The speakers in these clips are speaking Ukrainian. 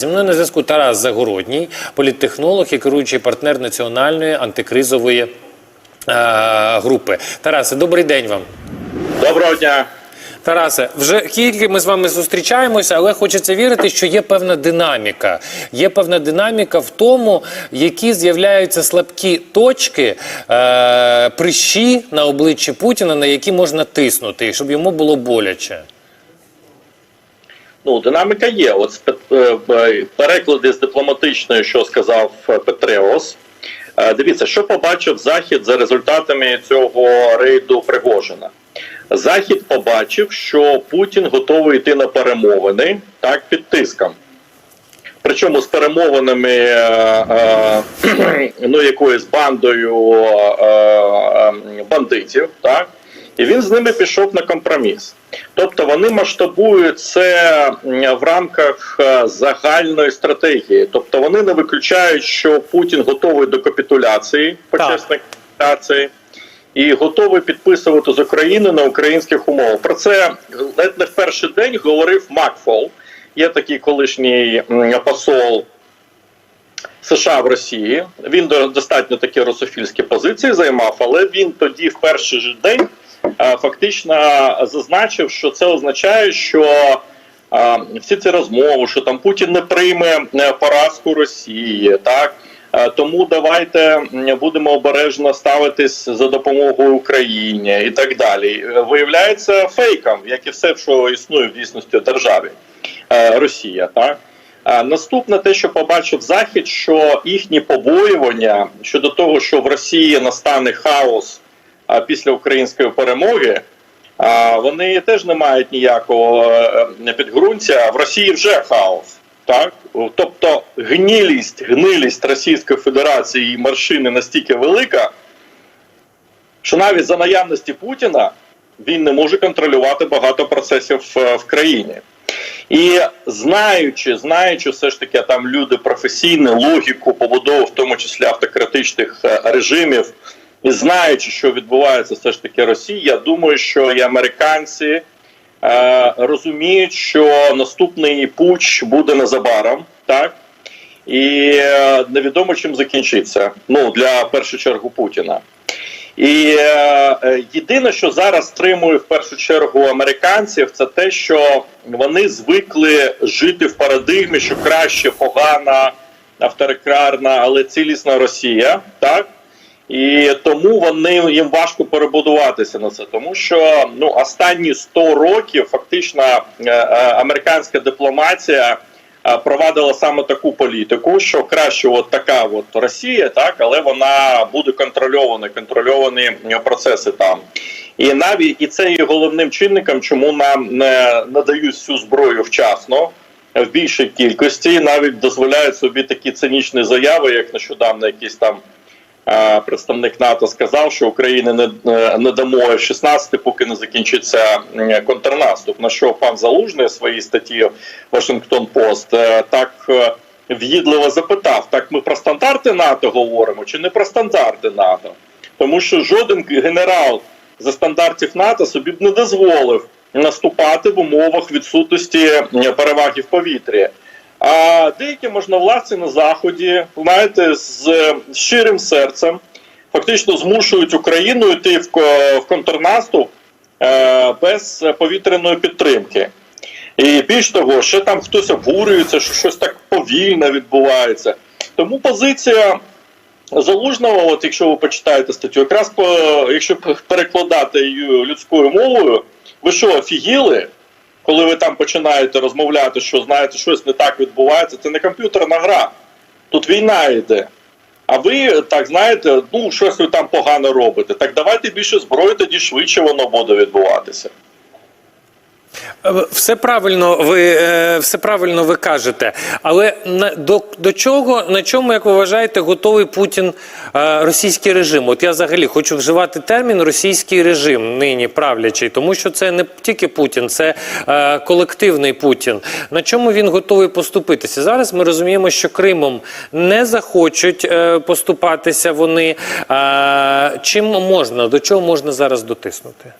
Зі мною на зв'язку Тарас Загородній, політтехнолог і керуючий партнер національної антикризової е, групи. Тарасе, добрий день вам. Доброго дня. Тарасе, вже кілька ми з вами зустрічаємося, але хочеться вірити, що є певна динаміка. Є певна динаміка в тому, які з'являються слабкі точки, е, прищі на обличчі Путіна, на які можна тиснути, щоб йому було боляче. Ну, динаміка є. От пе- е, переклади з дипломатичної, що сказав е, Петреос. Е, Дивіться, що побачив Захід за результатами цього рейду Пригожина. Захід побачив, що Путін готовий йти на перемовини так під тиском. Причому з перемовинами е, е, ну, якоюсь бандою е, е, бандитів, так? І він з ними пішов на компроміс. Тобто вони масштабують це в рамках е, загальної стратегії. Тобто вони не виключають, що Путін готовий до капітуляції, почесної капітуляції, і готовий підписувати з України на українських умовах. Про це ледь не в перший день говорив Макфол. Є такий колишній посол США в Росії. Він до- достатньо такі русофільські позиції займав, але він тоді в перший же день е, фактично зазначив, що це означає, що е, всі ці розмови, що там Путін не прийме е, поразку Росії, так. Тому давайте будемо обережно ставитись за допомогою Україні і так далі. Виявляється фейком, як і все, що існує в дійсності державі Росія. Так наступне те, що побачив Захід, що їхні побоювання щодо того, що в Росії настане хаос після української перемоги, а, вони теж не мають ніякого е, підґрунтя. В Росії вже хаос. Так, тобто гнілість, гнилість Російської Федерації і маршини настільки велика, що навіть за наявності Путіна він не може контролювати багато процесів е, в країні. І знаючи, знаючи, все ж таки там люди професійні, логіку побудови, в тому числі автократичних е, режимів, і знаючи, що відбувається все ж таки Росія, я думаю, що і американці е, розуміють, що наступний путч буде незабаром, так і е, невідомо чим закінчиться. Ну для першу чергу Путіна. І е, е, єдине, що зараз стримує в першу чергу американців, це те, що вони звикли жити в парадигмі, що краще погана, авторитарна, але цілісна Росія, так. І тому вони їм важко перебудуватися на це, тому що ну останні 100 років фактично е, е, американська дипломатія провадила саме таку політику, що краще от така от Росія, так, але вона буде контрольована, контрольовані е, процеси там. І навіть і це є головним чинником, чому нам не надають всю зброю вчасно. В більшій кількості навіть дозволяють собі такі цинічні заяви, як нещодавно якийсь там е, представник НАТО сказав, що Україні не, е, не дамо F-16, поки не закінчиться контрнаступ. На що пан Залужний своїй статті Вашингтон Пост е, так е, в'їдливо запитав: так ми про стандарти НАТО говоримо чи не про стандарти НАТО? Тому що жоден генерал за стандартів НАТО собі б не дозволив наступати в умовах відсутності переваги в повітрі. А деякі можновладці на заході, знаєте, з щирим серцем фактично змушують Україну йти в, в контрнаступ е, без повітряної підтримки. І більш того, ще там хтось обурюється, що щось так повільно відбувається. Тому позиція Залужного, от якщо ви почитаєте статтю, якраз по, якщо перекладати її людською мовою, ви що, офігіли? Коли ви там починаєте розмовляти, що знаєте, щось не так відбувається, це не комп'ютерна гра. Тут війна йде. А ви так знаєте, ну щось ви там погано робите. Так давайте більше зброї, тоді швидше воно буде відбуватися. Все правильно, ви е, все правильно ви кажете. Але на до, до чого на чому, як ви вважаєте, готовий Путін е, російський режим? От я взагалі хочу вживати термін російський режим нині правлячий, тому що це не тільки Путін, це е, колективний Путін. На чому він готовий поступитися? Зараз ми розуміємо, що Кримом не захочуть поступатися вони. Чим можна до чого можна зараз дотиснути?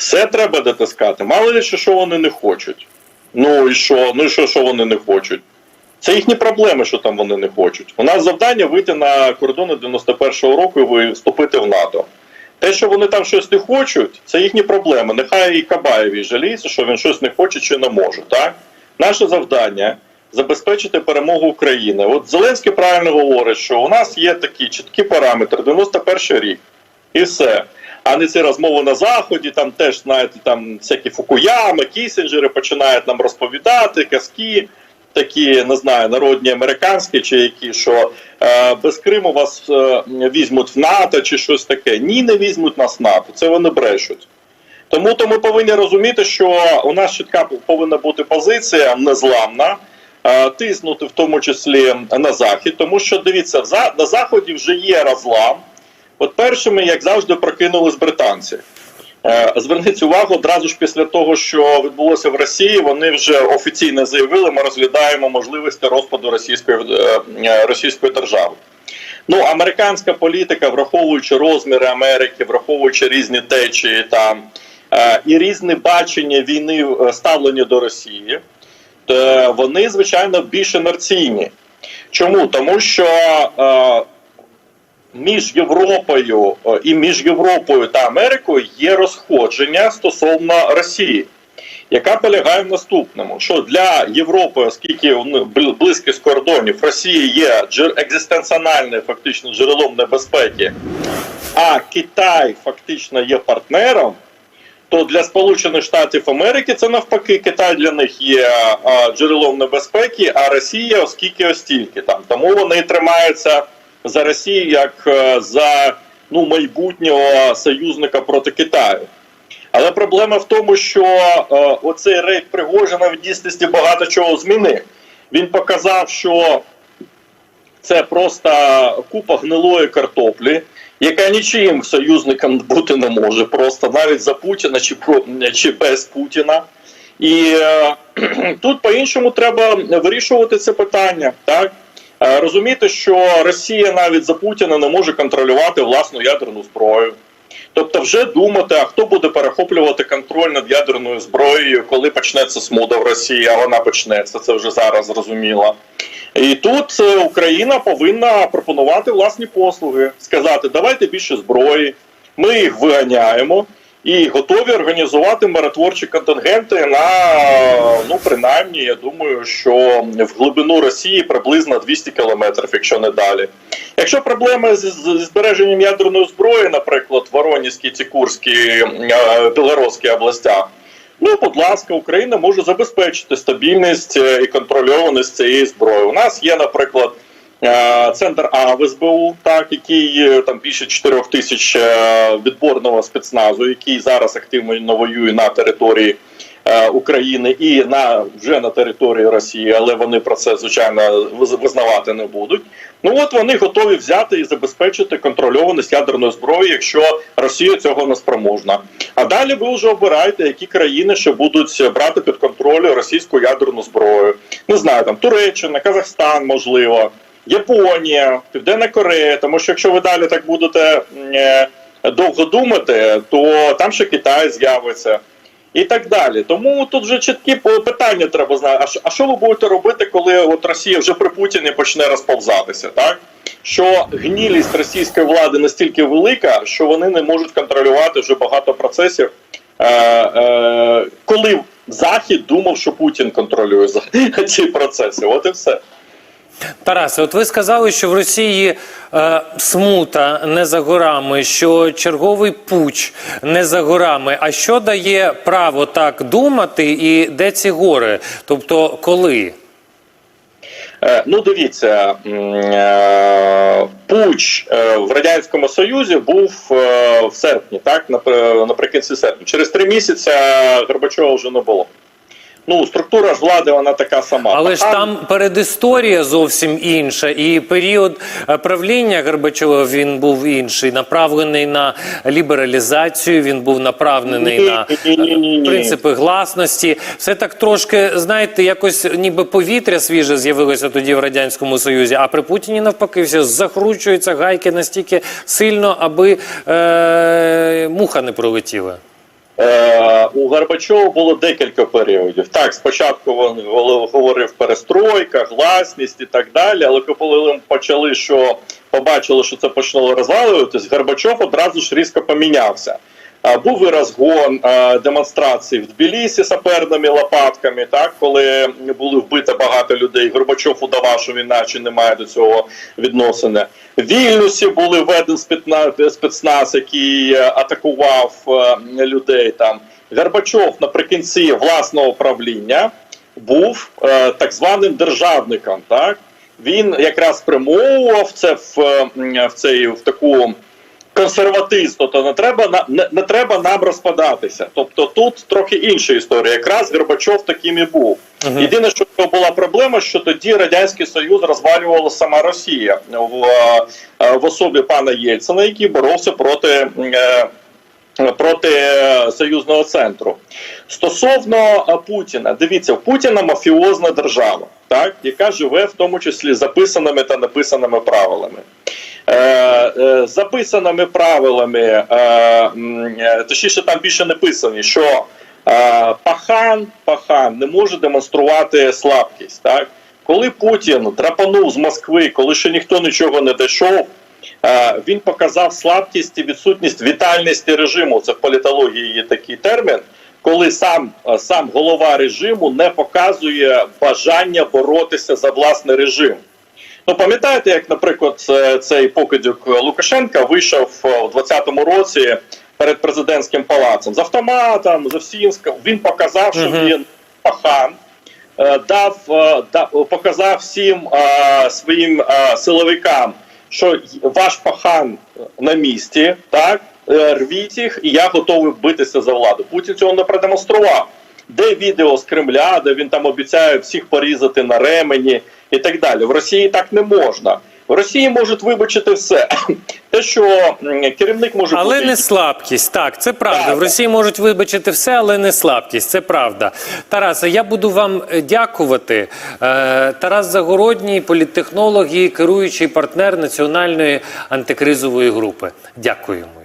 Все треба дотискати. Мало ли що, вони не хочуть. Ну і що? Ну і що, що вони не хочуть? Це їхні проблеми, що там вони не хочуть. У нас завдання вийти на кордони 91-го року і вступити в НАТО. Те, що вони там щось не хочуть, це їхні проблеми. Нехай і Кабаєві жаліється, що він щось не хоче чи не може. Так? Наше завдання забезпечити перемогу України. От Зеленський правильно говорить, що у нас є такі чіткі параметри, 91 рік, і все. А не ці розмови на заході, там теж знаєте, там всякі фукуями, кісінджери починають нам розповідати, казки. Такі не знаю, народні американські чи які, що е, без Криму вас е, візьмуть в НАТО чи щось таке. Ні, не візьмуть нас в НАТО. Це вони брешуть. Тому то ми повинні розуміти, що у нас чітка повинна бути позиція незламна, е, тиснути в тому числі на захід, тому що дивіться, на заході вже є розлам. От першими, як завжди, прокинулись британці. Е, Зверніть увагу, одразу ж після того, що відбулося в Росії, вони вже офіційно заявили, ми розглядаємо можливості розпаду російської, е, е, російської держави. Ну, американська політика, враховуючи розміри Америки, враховуючи різні течії там і різне бачення війни ставлення до Росії, то вони, звичайно, більш інерційні. Чому? Тому що між Європою е, і між Європою та Америкою є розходження стосовно Росії, яка полягає в наступному: що для Європи, оскільки близькість кордонів, Росія є екзистенціональним фактично джерелом небезпеки, а Китай фактично є партнером. То для Сполучених Штатів Америки це навпаки Китай для них є а, джерелом небезпеки, а Росія, оскільки ось тільки там. Тому вони тримаються за Росію як е, за ну майбутнього союзника проти Китаю. Але проблема в тому, що е, оцей рейд Пригожина в дійсності багато чого змінив. Він показав, що це просто купа гнилої картоплі, яка нічим союзником бути не може, просто навіть за Путіна чи чи без Путіна. І е, тут по-іншому треба вирішувати це питання, так розуміти, що Росія навіть за Путіна не може контролювати власну ядерну зброю. Тобто, вже думати, а хто буде перехоплювати контроль над ядерною зброєю, коли почнеться смуда в Росії, а вона почнеться, це вже зараз зрозуміло. І тут е, Україна повинна пропонувати власні послуги, сказати, давайте більше зброї, ми їх виганяємо і готові організувати миротворчі контингенти на ну принаймні, я думаю, що в глибину Росії приблизно 200 кілометрів, якщо не далі. Якщо проблеми з, збереженням ядерної зброї, наприклад, в Воронізькій, ці Курській, е, областях. Ну, будь ласка, Україна може забезпечити стабільність е, і контрольованість цієї зброї. У нас є, наприклад, центр А в СБУ, так який е, там більше 4 тисяч е, відборного спецназу, який зараз активно воює на території е, України і на вже на території Росії, але вони про це звичайно виз- визнавати не будуть. Ну от вони готові взяти і забезпечити контрольованість ядерної зброї, якщо Росія цього не спроможна. А далі ви вже обираєте, які країни ще будуть брати під контроль російську ядерну зброю. Не знаю, там Туреччина, Казахстан, можливо, Японія, Південна Корея. Тому що якщо ви далі так будете е, довго думати, то там ще Китай з'явиться. І так далі. Тому тут вже чіткі питання треба знати. А що, ви будете робити, коли от Росія вже при Путіні почне розповзатися? Так що гнілість російської влади настільки велика, що вони не можуть контролювати вже багато процесів, е, е, коли Захід думав, що Путін контролює ці процеси. От і все. Тарасе, от ви сказали, що в Росії е, смута не за горами, що черговий пуч не за горами. А що дає право так думати, і де ці гори? Тобто, коли? Е, Ну, дивіться, е, пуч е, в радянському Союзі був в серпні, так нап- наприкінці серпня. Через три місяці Горбачова вже не було. Ну, структура ж влади вона така сама. Але ж там передісторія зовсім інша, і період е, правління Горбачова він був інший, направлений на лібералізацію. Він був направлений Ні, на ні, ні, ні, ні. принципи гласності. Все так трошки, знаєте, якось ніби повітря свіже з'явилося тоді в радянському союзі. А при Путіні навпаки все закручуються гайки настільки сильно, аби е- муха не пролетіла. Е, у Горбачова було декілька періодів. Так, спочатку він говорив перестройка, гласність і так далі. Але коли почали, що побачили, що це почало розвалюватись, Горбачов одразу ж різко помінявся. Був і розгон демонстрацій в Тбілісі саперними лопатками, так коли були вбито багато людей. Горбачов удавав, що він наче не має до цього відносини. Вільнюсі були спецна- спецназ, який е, атакував е, людей там. Горбачов наприкінці власного правління був е, так званим державником. Так він якраз спрямовував це в, в цей в таку консерватизм, тобто не треба на не, не треба нам розпадатися. Тобто тут трохи інша історія. Якраз Горбачов таким і був. Єдине, що була проблема, що тоді радянський союз розвалювала сама Росія в, е, в особі пана Єльцина, який боровся проти. е, Проти е, союзного центру стосовно е, Путіна, дивіться, в Путіна мафіозна держава, так яка живе в тому числі записаними та написаними правилами. Е, е, записаними правилами, е, точніше, там більше написані, що е, пахан, пахан не може демонструвати слабкість. Так? Коли Путін драпанув з Москви, коли ще ніхто нічого не дійшов, він показав слабкість і відсутність вітальності режиму. Це в політології є такий термін. Коли сам, сам голова режиму не показує бажання боротися за власний режим. Ну, пам'ятаєте, як, наприклад, цей покидьок Лукашенка вийшов е, у 20-му році перед президентським палацом з автоматом, з всім. Він показав, що він пахан, е, дав, е, дав показав всім е, своїм е, силовикам, що ваш пахан на місці, так е, рвіть їх, і я готовий битися за владу. Путін цього не продемонстрував. Де відео з Кремля, де він там обіцяє всіх порізати на ремені і так далі. В Росії так не можна. В Росії можуть вибачити все. Те, що керівник може Але бути не слабкість. Так, це правда. Так. В Росії можуть вибачити все, але не слабкість. Це правда. Тарасе, я буду вам е, дякувати. Е, Тарас Загородній, політтехнолог і керуючий партнер національної антикризової групи. Дякуємо.